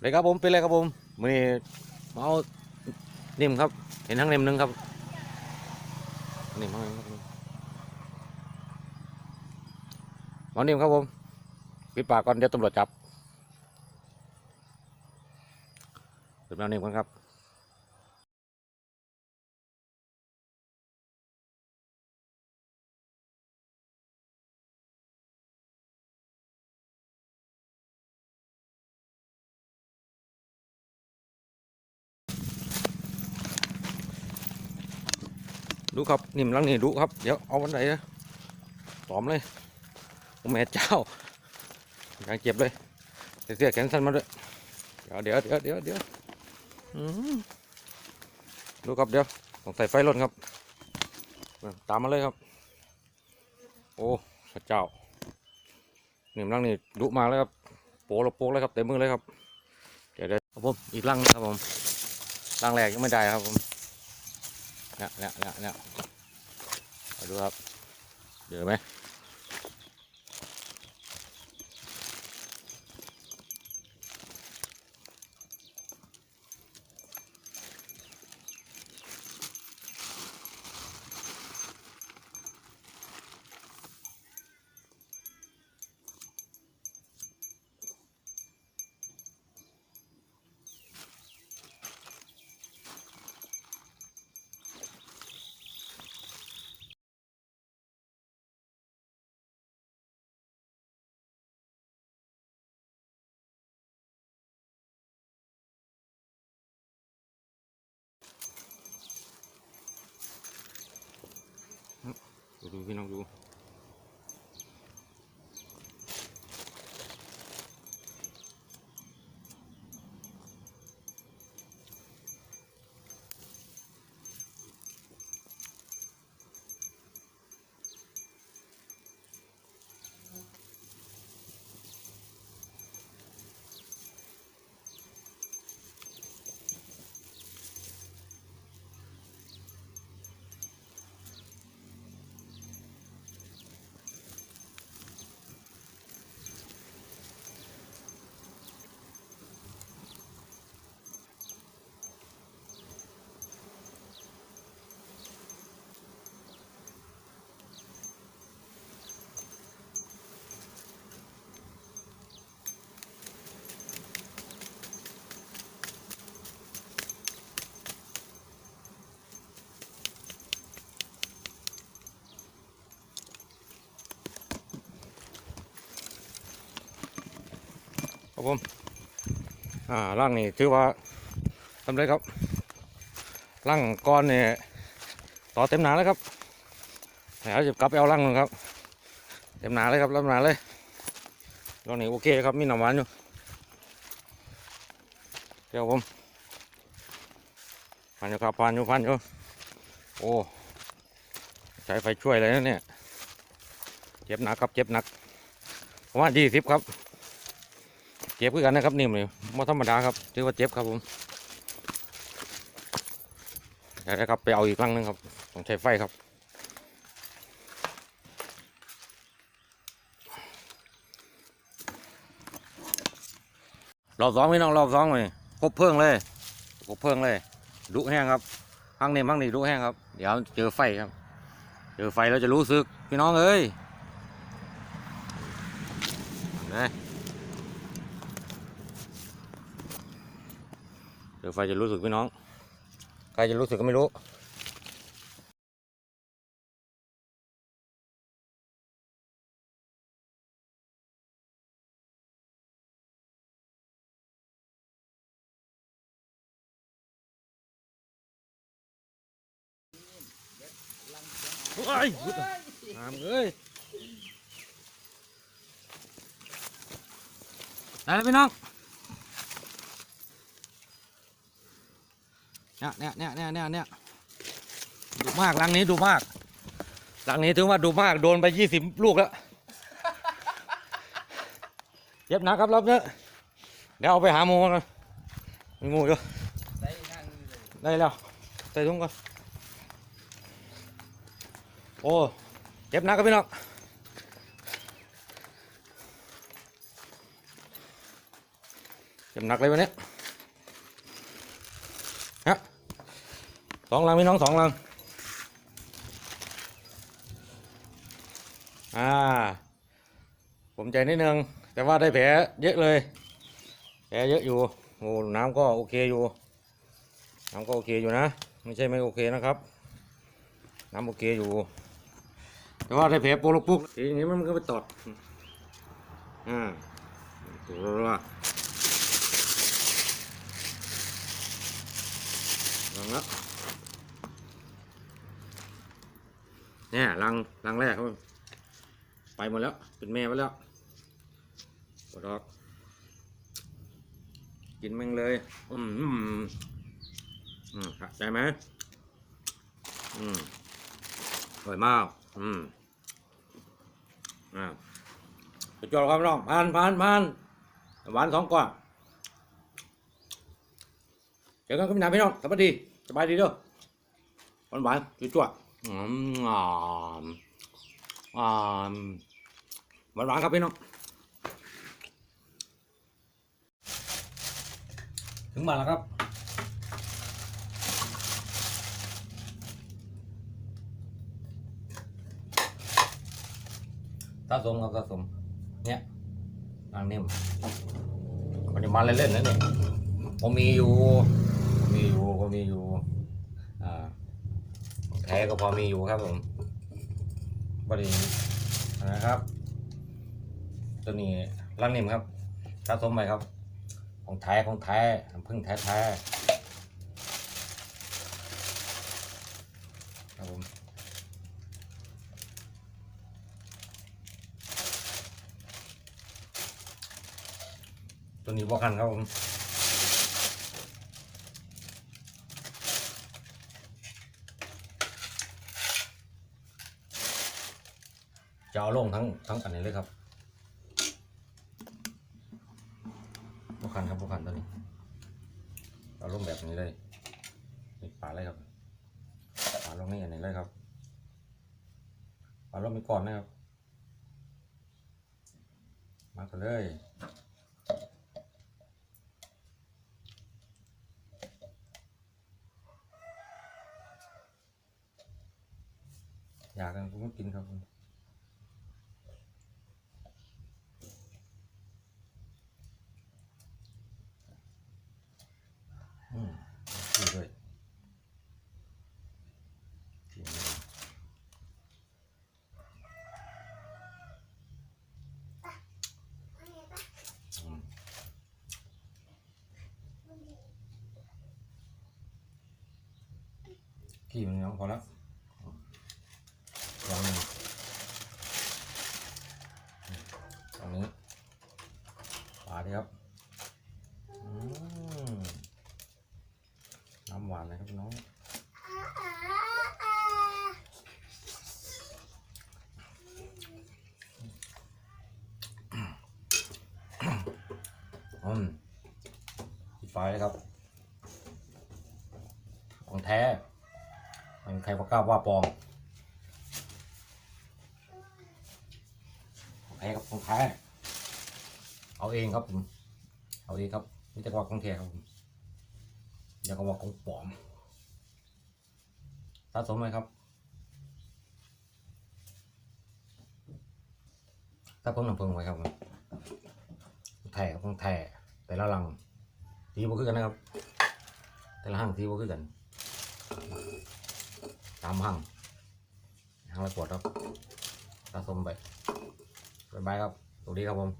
เลยครับผมเป็นเลยครับผมมือเมาเนิ่มครับ เห็นทั้งนิ่มหนึงครับนิ่มทั้งนิ่มครับเอานิ่มครับผมปิดปากก่อนเดี๋ยวตำรวจจับปิดเมานิ่มกันครับ ดูครับนิ่มลังนี่ดูครับ เดี๋ยวเอาวันไหนนะตอมเลยโอ้แม่เจ้าการเจ็บเลยเสียแขนสั้นมาด้วยเดี๋ยวเดี๋ยวเดี๋ยวเดี๋ยวเดี๋ยวดูครับเดี๋ยวต้องใส่ไฟรถครับ ตามมาเลยครับ โอ้พระเจ้านิ่มลังนี่ดุมากเลยครับโปะละโปกเลยครับเต็มมือเลยครับ เดี๋ยวเดี๋ยวครับผมอีกลังนะครับผมลังแรกยังไม่ได้ครับผม เนี่ยเนี่ยเนี่ยเนี่ยมาดูครับเจอไหม ดูพี่น้องดู ครับผมอ่าร่างนี่ถือว่าทำได้ครับร่างก้อนเนี่ยต่อเต็มหนาแล้วครับเดี๋ยวจะกลับไปเอาร่างนึงครับ เต็มหนาเลยครับเต็มหนาเลยร่างนี้โอเคครับมีหนำหวานอยู่เดี๋ยวผมพันอยู่ครับพันอยู่พันอยู่โอ้ใช้ไฟช่วยเลยนะเนี่ยเจ็บหนักครับเจ็บหนักประมาณยี่สิบครับ เจ็บคือกันนะครับนิ่มเลยไม่ธรรมดาครับถือว่าเจ็บครับผมเดี๋ยวนะครับไปเอาอีกครั้งหนึงครับต้องใช้ไฟครับรอบสองพี่น้องรอบสองเลยครบเพลิ่งเลยครบเพลิ่งเลยดุแห้งครับพังนี่พังนี่ดุแห้งครับ เดี๋ยวเจอไฟครับ เจอไฟแล้วจะรู้สึกพี่น้องเอ้ย เดี๋ยวไฟจะรู้สึกพี่น้อง ใครจะรู้สึกก็ไม่รู้โอ้ยหามเอ้ยได้แล้วพี่น้อง เนี่ยเนี่ยเนี่ยเนี่ยเนี่ยเนี่ยดุมากรังนี้ดุมากรังนี้ถือว่าดุมากโดนไปยี่สิบลูกแล้วเจ็บหนักครับรอบเนี้ยเดี๋ยวเอาไปหาหมูกันมีหมูอยู่ได้แล้วใส่ถุงก่อนโอ้เจ็บหนักครับพี่น้องเจ็บหนักเลยวันนี้ฮะ สองลังพี่น้องสองลัง อ่า ผมใจนิดนึง แต่ว่าได้แผลเยอะเลย แผลเยอะอยู่โอ้น้ำก็โอเคอยู่ น้ำก็โอเคอยู่นะ ไม่ใช่ไม่โอเคนะครับ น้ำโอเคอยู่ แต่ว่าได้แผลโปรกปุกทีนี้มันก็ไปตอด อ่าตัวละลองละ เนี่ยรังรังแรกครับไปหมดแล้ว เป็นแม่ไปแล้วปวดอกกินแม่งเลย อืมอืมอืมสะใจไหมอืมอร่อยมาก อืมอ่าสุดยอดครับน้องผ่านผ่านผ่านหวานสองกว่าเจอกันกับพี่นาพี่น้องสวัสดี สบายดีเด้อหวานหวานจุ๊จวด อืมอ่าอ่าหวานหวานๆครับพี่น้องถึงมานแล้วครับสะสมครับสะสมเนี่ยนางนิ่มมันจะมาเล่นๆนะเนี่ยผมมีอยู่ มีอยู่ก็มีอยู่ ท้ก็พอมีอยู่ครับผมบรินะครับ ตัวนี้รังนิ่มครับสะสมไปครับ ของแท้ของแท้น้ำผึ้งแท้แท้ครับผมตัวนี้บวคันครับผมจะเอา ลงทั้งทั้งอันนี้เลยครับบวคันครับบวคันตัวนี้ เอาลงแบบนี้เลยนี่ปาเลยครับปาลงนี่อันนี้เลยครับปาลงไปก่อนนะครับ มากันเลยอยากกันก็กินครับ อืมดีเลยกินเลยอืมกี่มันเนาะพอแล้ว ลองหนึ่งตรงนี้ปลาดีครับอืมน้ำหวานเลยครับพี่น้อง อืมปิดไฟเลยครับ ของแท้ มันใครก็กล้าว่าปลอมของแท้ครับของแท้ เอาเองครับผม เอาเองครับนี่จะว่าของแท้ครับผมอย่าก็ว่าของปลอมสะสมไหมครับถ้าผมนำเพิ่งไว้ครับผมแท้ครับของแท้ แต่ละลังตีบ่คือกันนะครับ แต่ละห้างตีบ่คือกัน ตามห้างห้างละปวดครับสะสมไปบ๊ายบายครับสวัสดีครับผม